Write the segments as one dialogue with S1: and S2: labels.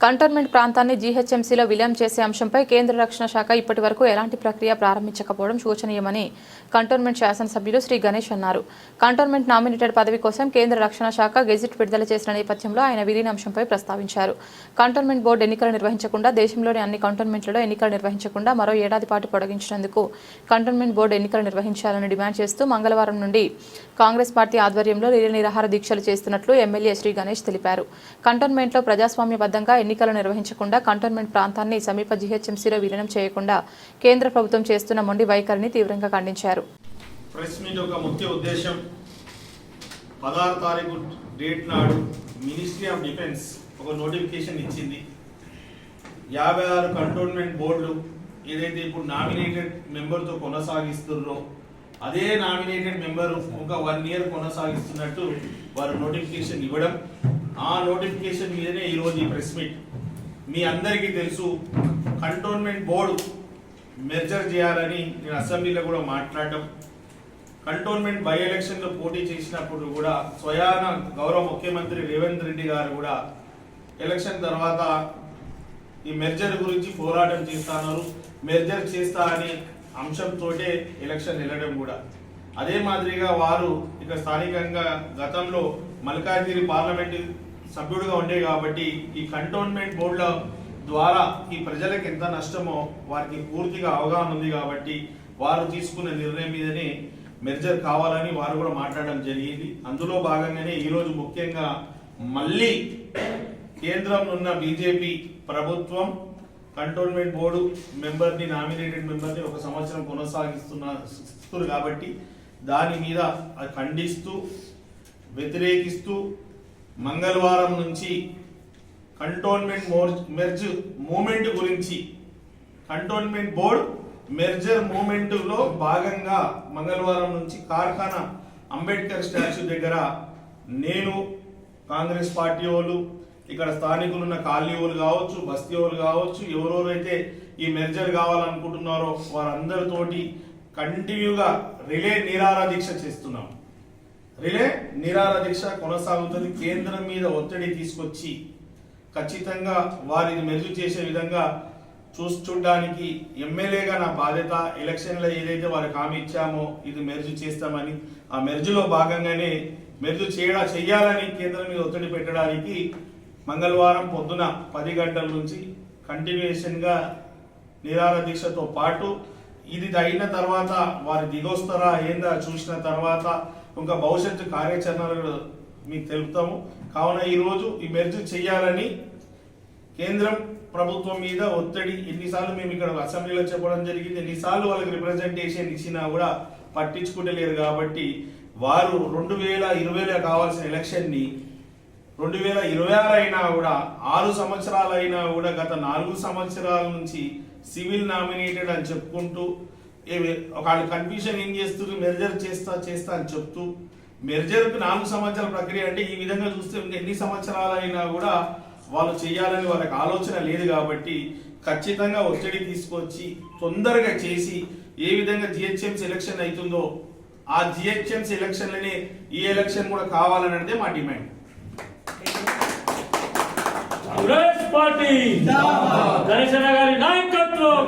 S1: Cantonment ప్రాంతాన్ని జీహెచ్ఎంసీలో విలీనం చేసే అంశంపై కేంద్ర రక్షణ శాఖ ఇప్పటి వరకు ఎలాంటి ప్రక్రియ ప్రారంభించకపోవడం శోచనీయమని కంటోన్మెంట్ శాసనసభ్యులు శ్రీ గణేష్ అన్నారు. కంటోన్మెంట్ నామినేటెడ్ పదవి కోసం కేంద్ర రక్షణ శాఖ గెజిట్ విడుదల చేసిన నేపథ్యంలో ఆయన విలీన అంశంపై ప్రస్తావించారు. కంటోన్మెంట్ బోర్డు ఎన్నికలు నిర్వహించకుండా దేశంలోని అన్ని కంటోన్మెంట్లలో ఎన్నికలు నిర్వహించకుండా మరో ఏడాది పాటు పొడిగించినందుకు కంటోన్మెంట్ బోర్డు ఎన్నికలు నిర్వహించాలని డిమాండ్ చేస్తూ మంగళవారం నుండి కాంగ్రెస్ పార్టీ ఆధ్వర్యంలో రీల నిరాహార దీక్షలు చేస్తున్నట్లు ఎమ్మెల్యే శ్రీ గణేష్ తెలిపారు. కంటోన్మెంట్లో ప్రజాస్వామ్యబద్ధంగా ఎన్నికలు నిర్వహించకుండా కంటోన్మెంట్ ప్రాంతాన్ని సమీప జీహెచ్ఎంసీలో విలీనం చేయకుండా కేంద్ర ప్రభుత్వం చేస్తున్న మొండి వైఖరిని తీవ్రంగా ఖండించారు.
S2: ప్రెస్ మీట్ యొక్క ముఖ్య ఉద్దేశం పదహారు తారీఖు డేట్ నాడు మినిస్ట్రీ ఆఫ్ డిఫెన్స్ ఒక నోటిఫికేషన్ ఇచ్చింది. యాభై ఆరు కంటోన్మెంట్ బోర్డులు ఏదైతే ఇప్పుడు నామినేటెడ్ మెంబర్తో కొనసాగిస్తున్నారో అదే నామినేటెడ్ మెంబర్ ఒక వన్ ఇయర్ కొనసాగిస్తున్నట్టు వారు నోటిఫికేషన్ ఇవ్వడం ఆ నోటిఫికేషన్ మీదనే ఈరోజు ఈ ప్రెస్ మీట్. మీ అందరికీ తెలుసు కంటోన్మెంట్ బోర్డు మెర్జర్ చేయాలని నేను అసెంబ్లీలో కూడా మాట్లాడడం. కంటోన్మెంట్ బై ఎలక్షన్లో పోటీ చేసినప్పుడు కూడా స్వయాన గౌరవ ముఖ్యమంత్రి రేవంత్ రెడ్డి గారు కూడా ఎలక్షన్ తర్వాత ఈ మెర్జర్ గురించి పోరాటం చేస్తున్నారు. మెర్జర్ చేస్తా అనే అంశంతో ఎలక్షన్ వెళ్ళడం కూడా. అదే మాదిరిగా వారు ఇక స్థానికంగా గతంలో మల్కాజ్గిరి పార్లమెంటు సభ్యుడిగా ఉండే కాబట్టి ఈ కంటోన్మెంట్ బోర్డుల ద్వారా ఈ ప్రజలకు ఎంత నష్టమో వారికి పూర్తిగా అవగాహన ఉంది కాబట్టి వారు తీసుకున్న నిర్ణయం మీదనే మెర్జర్ కావాలని వారు కూడా మాట్లాడడం జరిగింది. అందులో భాగంగానే ఈరోజు ముఖ్యంగా మళ్ళీ కేంద్రంలో ఉన్న బీజేపీ ప్రభుత్వం కంటోన్మెంట్ బోర్డు మెంబర్ని నామినేటెడ్ మెంబర్ని ఒక సంవత్సరం కొనసాగిస్తున్నారు కాబట్టి దాని మీద అది ఖండిస్తూ వ్యతిరేకిస్తూ మంగళవారం నుంచి కంటోన్మెంట్ మోర్- మెర్జ్ మూమెంట్ గురించి కంటోన్మెంట్ బోర్డ్ మెర్జర్ మూమెంట్లో భాగంగా మంగళవారం నుంచి కార్ఖానా అంబేద్కర్ స్టాచ్యూ దగ్గర నేను కాంగ్రెస్ పార్టీ వాళ్ళు ఇక్కడ స్థానికులు ఉన్న కాలనీ వాళ్ళు కావచ్చు బస్తీ వాళ్ళు కావచ్చు ఎవరెవరైతే ఈ మెర్జర్ కావాలనుకుంటున్నారో వారందరితోటి కంటిన్యూగా రిలే నిరారా దీక్ష చేస్తున్నాం. రిలే నిరార దీక్ష కొనసాగుతుంది. కేంద్రం మీద ఒత్తిడి తీసుకొచ్చి ఖచ్చితంగా వారిని మెరుగు చేసే విధంగా చూసి ఎమ్మెల్యేగా నా బాధ్యత ఎలక్షన్లో ఏదైతే వారికి హామీ ఇచ్చామో ఇది మెరుజు చేస్తామని ఆ మెరుజులో భాగంగానే మెరుజు చేయడా చెయ్యాలని కేంద్రం మీద ఒత్తిడి పెట్టడానికి మంగళవారం పొద్దున పది గంటల నుంచి కంటిన్యూషన్గా నిరార దీక్షతో పాటు ఇది అయిన తర్వాత వారి దిగొస్తారా ఏందా చూసిన తర్వాత ఇంకా భవిష్యత్తు కార్యాచరణలు మీకు తెలుపుతాము. కావున ఈరోజు ఈ మెర్జ్ చేయాలని కేంద్రం ప్రభుత్వం మీద ఒత్తిడి ఎన్నిసార్లు మేము ఇక్కడ అసెంబ్లీలో చెప్పడం జరిగింది. ఎన్నిసార్లు వాళ్ళకి రిప్రజెంటేషన్ ఇచ్చినా కూడా పట్టించుకుంటలేరు కాబట్టి వారు రెండు వేల ఇరవైలో కావాల్సిన ఎలక్షన్ని రెండు వేల ఇరవై ఆరు అయినా కూడా ఆరు సంవత్సరాలు అయినా కూడా గత నాలుగు సంవత్సరాల నుంచి సివిల్ నామినేటెడ్ అని చెప్పుకుంటూ వాళ్ళు కన్ఫ్యూజన్ ఏం చేస్తున్నారు మెర్జర్ చేస్తా చేస్తా అని చెప్తూ మెర్జర్కి నాలుగు సంవత్సరాల ప్రక్రియ అంటే ఈ విధంగా చూస్తే ఇంకా ఎన్ని సంవత్సరాలు అయినా కూడా వాళ్ళు చేయాలని వాళ్ళకి ఆలోచన లేదు కాబట్టి ఖచ్చితంగా ఒత్తిడి తీసుకొచ్చి తొందరగా చేసి ఏ విధంగా జిహెచ్ఎంసీ ఎలక్షన్ అవుతుందో ఆ జిహెచ్ఎంసీ ఎలక్షన్లనే ఈ ఎలక్షన్ కూడా కావాలన్నదే మా డిమాండ్
S3: కాంగ్రెస్ పార్టీ గారి నాయకత్వం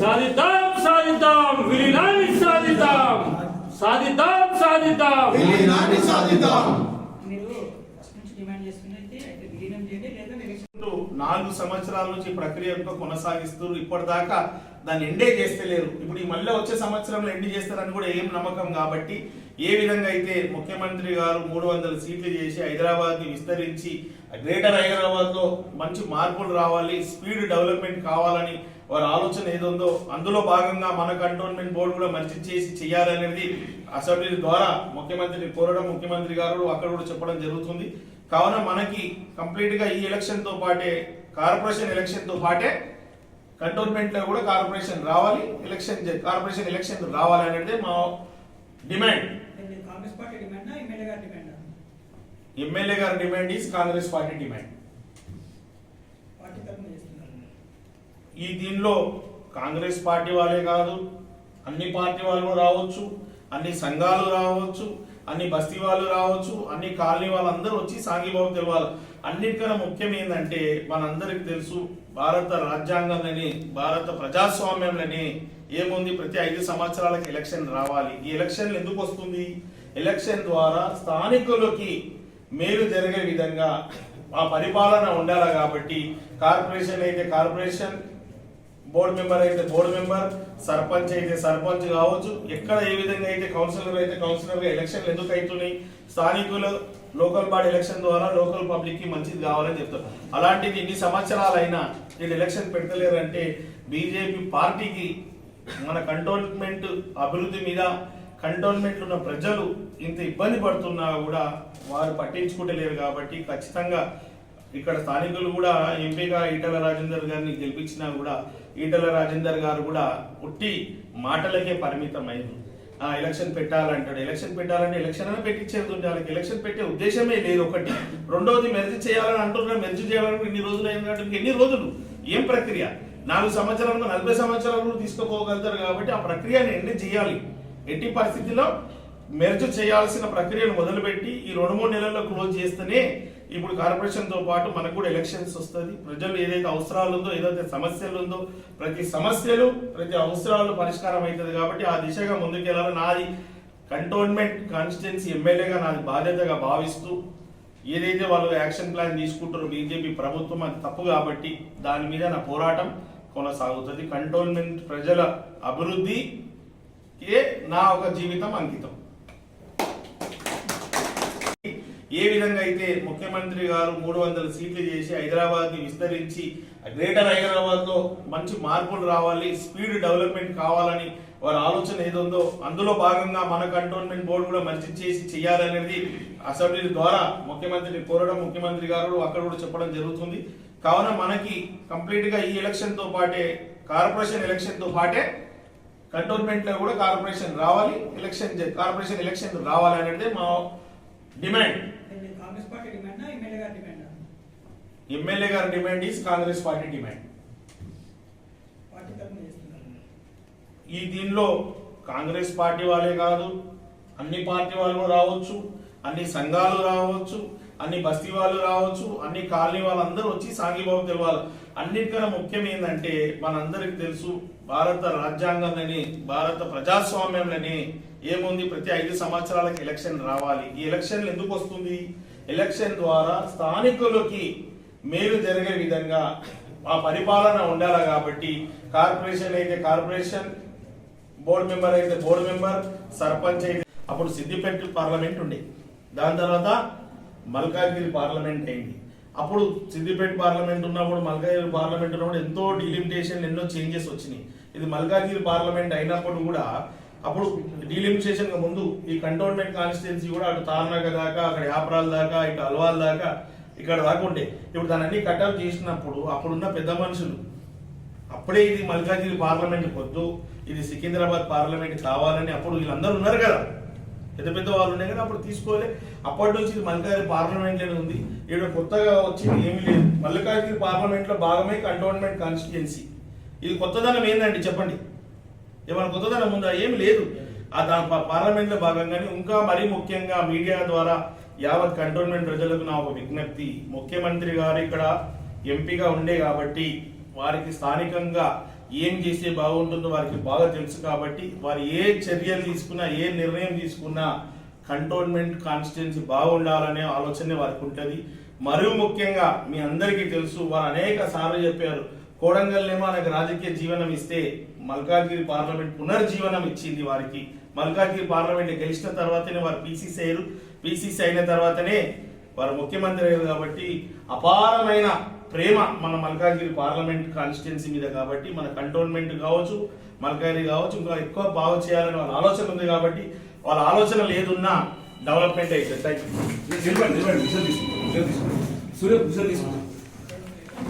S3: సాధిద్దాం. సాధిద్దాం విలీనాన్ని సాధిద్దాం. సాధిద్దాం సాధిద్దాం.
S4: విలీనాన్ని సాధిద్దాం.
S5: మీరు ఫస్ట్ నుంచి డిమాండ్ చేస్తున్నట్టు అయితే విలీనం చేయండి లేదా ఎలక్షన్
S2: అంటూ నాలుగు సంవత్సరాల నుంచి ఈ ప్రక్రియ యొక్క కొనసాగిస్తూ ఇప్పటిదాకా దాన్ని ఎండే చేస్తలేరు ఇప్పుడు ఈ మళ్ళీ వచ్చే సంవత్సరంలో ఎండి చేస్తారని కూడా ఏం నమ్మకం కాబట్టి ఏ విధంగా అయితే ముఖ్యమంత్రి గారు మూడు వందల సీట్లు చేసి హైదరాబాద్ని విస్తరించి గ్రేటర్ హైదరాబాద్లో మంచి మార్పులు రావాలి స్పీడ్ డెవలప్మెంట్ కావాలని వారి ఆలోచన ఏదుందో అందులో భాగంగా మన కంటోన్మెంట్ బోర్డు కూడా మంచి చేసి చేయాలనేది అసెంబ్లీ ద్వారా ముఖ్యమంత్రిని కోరడం ముఖ్యమంత్రి గారు అక్కడ కూడా చెప్పడం జరుగుతుంది. కావున మనకి కంప్లీట్గా ఈ ఎలక్షన్తో పాటే కార్పొరేషన్ ఎలక్షన్తో పాటే కంటోన్మెంట్లో కూడా కార్పొరేషన్ రావాలి ఎలక్షన్ కార్పొరేషన్ ఎలక్షన్ రావాలి అనేది మా డిమాండ్.
S5: ఎమ్మెల్యే గారి డిమాండా?
S2: Is Congress party demand. ఈ దీనిలో కాంగ్రెస్ పార్టీ వాళ్ళే కాదు అన్ని పార్టీ వాళ్ళు రావచ్చు అన్ని సంఘాలు రావచ్చు అన్ని బస్తీ వాళ్ళు రావచ్చు అన్ని కాలనీ వాళ్ళందరూ వచ్చి సాంఘీభావం తెలవాలి. అన్నిటికన్నా ముఖ్యం ఏంటంటే మనందరికి తెలుసు భారత రాజ్యాంగంలోని భారత ప్రజాస్వామ్యంలోని ఏముంది? ప్రతి ఐదు సంవత్సరాలకు ఎలక్షన్ రావాలి. ఈ ఎలక్షన్ ఎందుకు వస్తుంది? ఎలక్షన్ ద్వారా స్థానికులకి మేలు జరిగే విధంగా ఆ పరిపాలన ఉండాలి కాబట్టి కార్పొరేషన్ అయితే కార్పొరేషన్ బోర్డు మెంబర్ అయితే బోర్డు మెంబర్ సర్పంచ్ అయితే సర్పంచ్ కావచ్చు. ఎక్కడ ఏ విధంగా అయితే కౌన్సిలర్ అయితే కౌన్సిలర్ ఎలక్షన్లు ఎందుకు అవుతున్నాయి? స్థానికులు లోకల్ బాడీ ఎలక్షన్ ద్వారా లోకల్ పబ్లిక్కి మంచిది కావాలని చెప్తారు. అలాంటిది ఇన్ని సంవత్సరాలైనా నేను ఎలక్షన్ పెడతలేరంటే బీజేపీ పార్టీకి మన కంటోన్మెంట్ అభివృద్ధి మీద కంటోన్మెంట్ ఉన్న ప్రజలు ఇంత ఇబ్బంది పడుతున్నా కూడా వారు పట్టించుకుంటలేరు కాబట్టి ఖచ్చితంగా ఇక్కడ స్థానికులు కూడా ఎంపీగా ఈటల రాజేందర్ గారిని గెలిపించినా కూడా ఈటల రాజేందర్ గారు కూడా ఉట్టి మాటలకే పరిమితం అయింది ఆ ఎలక్షన్ పెట్టాలంటాడు. ఎలక్షన్ పెట్టాలంటే ఎలక్షన్ అని పెట్టించేది ఉంది. వాళ్ళకి ఎలక్షన్ పెట్టే ఉద్దేశమే లేదు ఒకటి. రెండోది మెర్జ్ చేయాలని అంటున్నారు మెర్జ్ చేయాలని ఇన్ని రోజులు అయింది ఎన్ని రోజులు? ఏం ప్రక్రియ? నాలుగు సంవత్సరాలు నలభై సంవత్సరాలు తీసుకుపోగలుగుతారు కాబట్టి ఆ ప్రక్రియను ఎన్ని చేయాలి? ఎట్టి పరిస్థితిలో మెర్జ్ చేయాల్సిన ప్రక్రియను మొదలుపెట్టి ఈ రెండు మూడు నెలల్లో క్లోజ్ చేస్తేనే ఇప్పుడు కార్పొరేషన్తో పాటు మనకు కూడా ఎలక్షన్స్ వస్తుంది. ప్రజలు ఏదైతే అవసరాలు ఉందో ఏదైతే సమస్యలు ఉందో ప్రతి సమస్యలు ప్రతి అవసరాలు పరిష్కారం అవుతుంది కాబట్టి ఆ దిశగా ముందుకెళ్ళాలని నాది కంటోన్మెంట్ కాన్స్టిట్యున్సీ ఎమ్మెల్యేగా నాది బాధ్యతగా భావిస్తూ ఏదైతే వాళ్ళు యాక్షన్ ప్లాన్ తీసుకుంటారో బీజేపీ ప్రభుత్వం అది తప్పు కాబట్టి దాని మీద నా పోరాటం కొనసాగుతుంది. కంటోన్మెంట్ ప్రజల అభివృద్ధికే నా ఒక జీవితం అంకితం. ఏ విధంగా అయితే ముఖ్యమంత్రి గారు మూడు వందల సీట్లు చేసి హైదరాబాద్ని విస్తరించి గ్రేటర్ హైదరాబాద్లో మంచి మార్పులు రావాలి స్పీడ్ డెవలప్మెంట్ కావాలని వారి ఆలోచన ఏదుందో అందులో భాగంగా మన కంటోన్మెంట్ బోర్డు కూడా మంచి చేసి చేయాలనేది అసెంబ్లీ ద్వారా ముఖ్యమంత్రిని కోరడం ముఖ్యమంత్రి గారు అక్కడ కూడా చెప్పడం జరుగుతుంది. కావున మనకి కంప్లీట్గా ఈ ఎలక్షన్తో పాటే కార్పొరేషన్ ఎలక్షన్తో పాటే కంటోన్మెంట్లో కూడా కార్పొరేషన్ రావాలి ఎలక్షన్ కార్పొరేషన్ ఎలక్షన్ రావాలి అనేది మా డిమాండ్
S5: ఇది కాంగ్రెస్ పార్టీ డిమాండా ఎమ్మెల్యే గారి డిమాండా
S2: ఎమ్మెల్యే గారి demand is Congress party demand. ఈ దీనిలో కాంగ్రెస్ పార్టీ వాళ్ళే కాదు అన్ని పార్టీ వాళ్ళు రావచ్చు అన్ని సంఘాలు రావచ్చు అన్ని బస్తీ వాళ్ళు రావచ్చు అన్ని కాలనీ వాళ్ళందరూ వచ్చి సాంఘీభావం తెలవాలి. అన్నిటికన్నా ముఖ్యం ఏంటంటే మనందరికి తెలుసు భారత రాజ్యాంగంలోని భారత ప్రజాస్వామ్యంలోని ఏముంది ప్రతి ఐదు సంవత్సరాలకు ఎలక్షన్ రావాలి. ఈ ఎలక్షన్ ఎందుకు వస్తుంది? ఎలక్షన్ ద్వారా స్థానికులకి మేలు జరిగే విధంగా ఆ పరిపాలన ఉండాలి కాబట్టి కార్పొరేషన్ అయితే కార్పొరేషన్ బోర్డు మెంబర్ అయితే బోర్డు మెంబర్ సర్పంచ్ అయితే. అప్పుడు సిద్దిపేట పార్లమెంట్ ఉండే. దాని తర్వాత మల్కాజ్గిరి పార్లమెంట్ అయింది. అప్పుడు సిద్దిపేట పార్లమెంట్ ఉన్నప్పుడు మల్కాజ్గిరి పార్లమెంట్ ఉన్నప్పుడు ఎంతో డిలిమిటేషన్ ఎన్నో చేంజెస్ వచ్చినాయి. ఇది మల్కాజ్గిరి పార్లమెంట్ అయినప్పుడు కూడా అప్పుడు డీలిమిటేషన్ ముందు ఈ కంటోన్మెంట్ కాన్స్టిట్యున్సీ కూడా అటు తార్నగర్ దాకా అక్కడ యాపరాల దాకా ఇటు అల్వాల్ దాకా ఇక్కడ దాకా ఉండే. ఇప్పుడు దాన్ని అన్ని కట్టాలు చేసినప్పుడు అప్పుడున్న పెద్ద మనుషులు అప్పుడే ఇది మల్కాజ్గిరి పార్లమెంట్ వద్దు ఇది సికింద్రాబాద్ పార్లమెంట్ కావాలని అప్పుడు వీళ్ళందరూ ఉన్నారు కదా. పెద్ద పెద్ద వాళ్ళు ఉన్నాయి కదా అప్పుడు తీసుకోలే. అప్పటి నుంచి ఇది మల్కాజ్గిరి పార్లమెంట్లోనే ఉంది. ఇక్కడ కొత్తగా వచ్చింది ఏమీ లేదు. మల్కాజ్గిరి పార్లమెంట్లో భాగమే కంటోన్మెంట్ కాన్స్టిట్యుయెన్సీ. ఇది కొత్తదనం ఏందండి చెప్పండి? ఏమైనా కొత్తదనం ఉందా? ఏమి లేదు. ఆ దాని పార్లమెంట్లో భాగంగానే ఇంకా మరీ ముఖ్యంగా మీడియా ద్వారా యావత్ కంటోన్మెంట్ ప్రజలకు నా ఒక విజ్ఞప్తి. ముఖ్యమంత్రి గారు ఇక్కడ ఎంపీగా ఉండే కాబట్టి వారికి స్థానికంగా ఏం చేస్తే బాగుంటుందో వారికి బాగా తెలుసు కాబట్టి వారు ఏ చర్యలు తీసుకున్నా ఏ నిర్ణయం తీసుకున్నా కంటోన్మెంట్ కాన్స్టిట్యున్సీ బాగుండాలనే ఆలోచనే వారికి ఉంటుంది. మరియు ముఖ్యంగా మీ అందరికీ తెలుసు వారు అనేక సార్లు చెప్పారు కోడంగల్నేమో మనకు రాజకీయ జీవనం ఇస్తే మల్కాజ్గిరి పార్లమెంట్ పునర్జీవనం ఇచ్చింది వారికి. మల్కాజ్గిరి పార్లమెంట్ గెలిచిన తర్వాతనే వారు పీసీసీ అయ్యారు పీసీసీ అయిన తర్వాతనే వారు ముఖ్యమంత్రి అయ్యారు కాబట్టి అపారమైన ప్రేమ మన మల్కాజ్గిరి పార్లమెంట్ కాన్స్టిట్యున్సీ మీద కాబట్టి మన కంటోన్మెంట్ కావచ్చు మల్కాజ్గిరి కావచ్చు ఇంకా ఎక్కువ బాగు చేయాలని వాళ్ళ ఆలోచన ఉంది కాబట్టి వాళ్ళ ఆలోచన లేదున్నా డెవలప్మెంట్ అయితే. Thank you